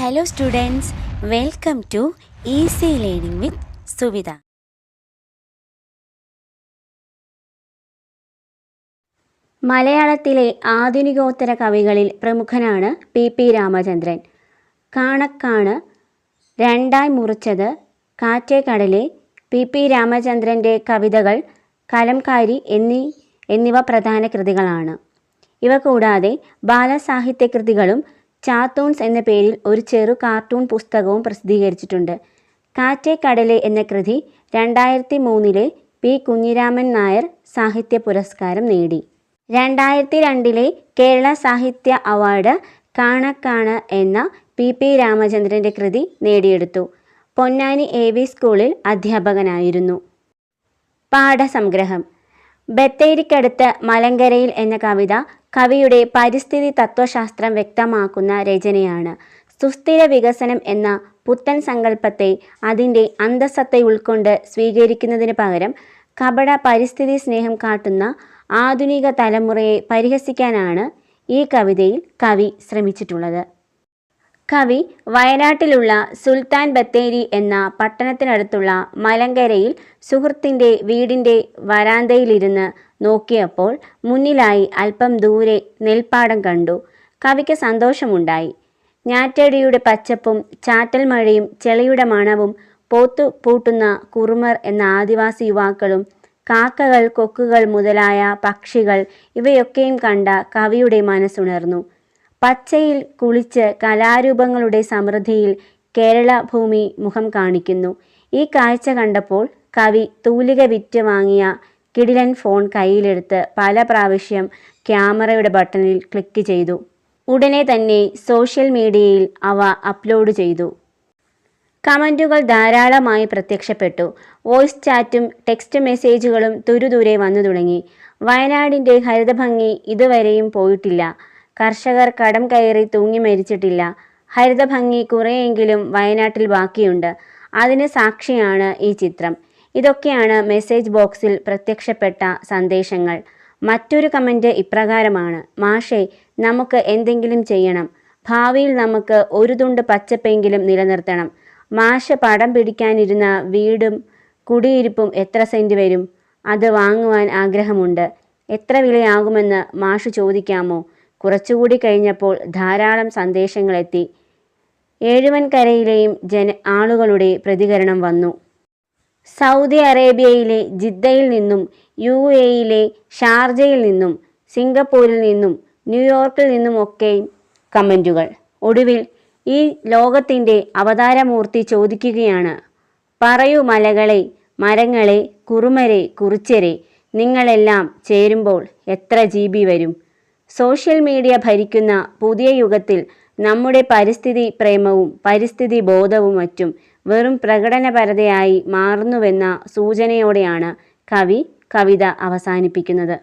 Hello students welcome to easy learning with Suvitha മലയാളത്തിലെ ആധുനികോത്തര കവികളിൽ പ്രമുഖനാണ് പി പി രാമചന്ദ്രൻ. കാണക്കാണ് രണ്ടായി മുറിച്ചത് കാറ്റേ കടലെ പി പി രാമചന്ദ്രന്റെ കവിതകൾ കലംകാരി എന്നീ എന്നിവ പ്രധാന കൃതികളാണ്. ഇവ കൂടാതെ ബാലസാഹിത്യ കൃതികളും ചാത്തൂൺസ് എന്ന പേരിൽ ഒരു ചെറു കാർട്ടൂൺ പുസ്തകവും പ്രസിദ്ധീകരിച്ചിട്ടുണ്ട്. കാറ്റേ കടലെ എന്ന കൃതി രണ്ടായിരത്തി മൂന്നിലെ പി. കുഞ്ഞിരാമൻ നായർ സാഹിത്യ പുരസ്കാരം നേടി. രണ്ടായിരത്തി രണ്ടിലെ കേരള സാഹിത്യ അവാർഡ് കാണക്കാണ് എന്ന പി. പി. രാമചന്ദ്രന്റെ കൃതി നേടിയെടുത്തു. പൊന്നാനി എ വി സ്കൂളിൽ അധ്യാപകനായിരുന്നു. പാഠസംഗ്രഹം. ബത്തേരിക്കടുത്ത് മലങ്കരയിൽ എന്ന കവിത കവിയുടെ പരിസ്ഥിതി തത്വശാസ്ത്രം വ്യക്തമാക്കുന്ന രചനയാണ്. സുസ്ഥിര വികസനം എന്ന പുത്തൻ സങ്കല്പത്തെ അതിന്റെ അന്തസ്സത്തെ ഉൾക്കൊണ്ട് സ്വീകരിക്കുന്നതിന് പകരം കപട പരിസ്ഥിതി സ്നേഹം കാട്ടുന്ന ആധുനിക തലമുറയെ പരിഹസിക്കാനാണ് ഈ കവിതയിൽ കവി ശ്രമിച്ചിട്ടുള്ളത്. കവി വയനാട്ടിലുള്ള സുൽത്താൻ ബത്തേരി എന്ന പട്ടണത്തിനടുത്തുള്ള മലങ്കരയിൽ സുഹൃത്തിന്റെ വീടിന്റെ വരാന്തയിലിരുന്ന് നോക്കിയപ്പോൾ മുന്നിലായി അല്പം ദൂരെ നെൽപ്പാടം കണ്ടു. കവിക്ക് സന്തോഷമുണ്ടായി. ഞാറ്റടിയുടെ പച്ചപ്പും ചാറ്റൽ മഴയും ചെളിയുടെ മണവും പോത്തു പൂട്ടുന്ന കുറുമർ എന്ന ആദിവാസി യുവാക്കളും കാക്കകൾ കൊക്കുകൾ മുതലായ പക്ഷികൾ ഇവയൊക്കെയും കണ്ട കവിയുടെ മനസ്സുണർന്നു. പച്ചയിൽ കുളിച്ച് കലാരൂപങ്ങളുടെ സമൃദ്ധിയിൽ കേരള ഭൂമി മുഖം കാണിക്കുന്നു. ഈ കാഴ്ച കണ്ടപ്പോൾ കവി തൂലിക വിറ്റ് വാങ്ങിയ കിടിലൻ ഫോൺ കയ്യിലെടുത്ത് പല പ്രാവശ്യം ക്യാമറയുടെ ബട്ടണിൽ ക്ലിക്ക് ചെയ്തു. ഉടനെ തന്നെ സോഷ്യൽ മീഡിയയിൽ അവ അപ്ലോഡ് ചെയ്തു. കമന്റുകൾ ധാരാളമായി പ്രത്യക്ഷപ്പെട്ടു. വോയിസ് ചാറ്റും ടെക്സ്റ്റ് മെസ്സേജുകളും തുരുതുരെ വന്നു തുടങ്ങി. വയനാടിന്റെ ഹരിതഭംഗി ഇതുവരെയും പോയിട്ടില്ല. കർഷകർ കടം കയറി തൂങ്ങി മരിച്ചിട്ടില്ല. ഹരിതഭംഗി കുറേയെങ്കിലും വയനാട്ടിൽ ബാക്കിയുണ്ട്. അതിന് സാക്ഷിയാണ് ഈ ചിത്രം. ഇതൊക്കെയാണ് മെസ്സേജ് ബോക്സിൽ പ്രത്യക്ഷപ്പെട്ട സന്ദേശങ്ങൾ. മറ്റൊരു കമന്റ് ഇപ്രകാരമാണ് മാഷേ നമുക്ക് എന്തെങ്കിലും ചെയ്യണം. ഭാവിയിൽ നമുക്ക് ഒരു തുണ്ട് പച്ചപ്പെങ്കിലും നിലനിർത്തണം. മാഷ് പടം പിടിക്കാനിരുന്ന വീടും കുടിയിരിപ്പും എത്ര സെന്റ് വരും? അത് വാങ്ങുവാൻ ആഗ്രഹമുണ്ട്. എത്ര വിലയാകുമെന്ന് മാഷ് ചോദിക്കാമോ? കുറച്ചുകൂടി കഴിഞ്ഞപ്പോൾ ധാരാളം സന്ദേശങ്ങളെത്തി. ഏഴുവൻകരയിലെയും ജന ആളുകളുടെ പ്രതികരണം വന്നു. സൗദി അറേബ്യയിലെ ജിദ്ദയിൽ നിന്നും യു എയിലെ ഷാർജയിൽ നിന്നും സിംഗപ്പൂരിൽ നിന്നും ന്യൂയോർക്കിൽ നിന്നുമൊക്കെയും കമന്റുകൾ ഒടുവിൽ ഈ ലോകത്തിന്റെ അവതാരമൂർത്തി ചോദിക്കുകയാണ് പറയൂ മലകളെ മരങ്ങളെ കുറുമരെ കുറിച്ചരെ നിങ്ങളെല്ലാം ചേരുമ്പോൾ എത്ര ജി വരും? സോഷ്യൽ മീഡിയ ഭരിക്കുന്ന പുതിയ യുഗത്തിൽ നമ്മുടെ പരിസ്ഥിതി പ്രേമവും പരിസ്ഥിതി ബോധവും മറ്റും വെറും പ്രകടനപരതയായി മാറുന്നുവെന്ന സൂചനയോടെയാണ് കവി കവിത അവസാനിപ്പിക്കുന്നത്.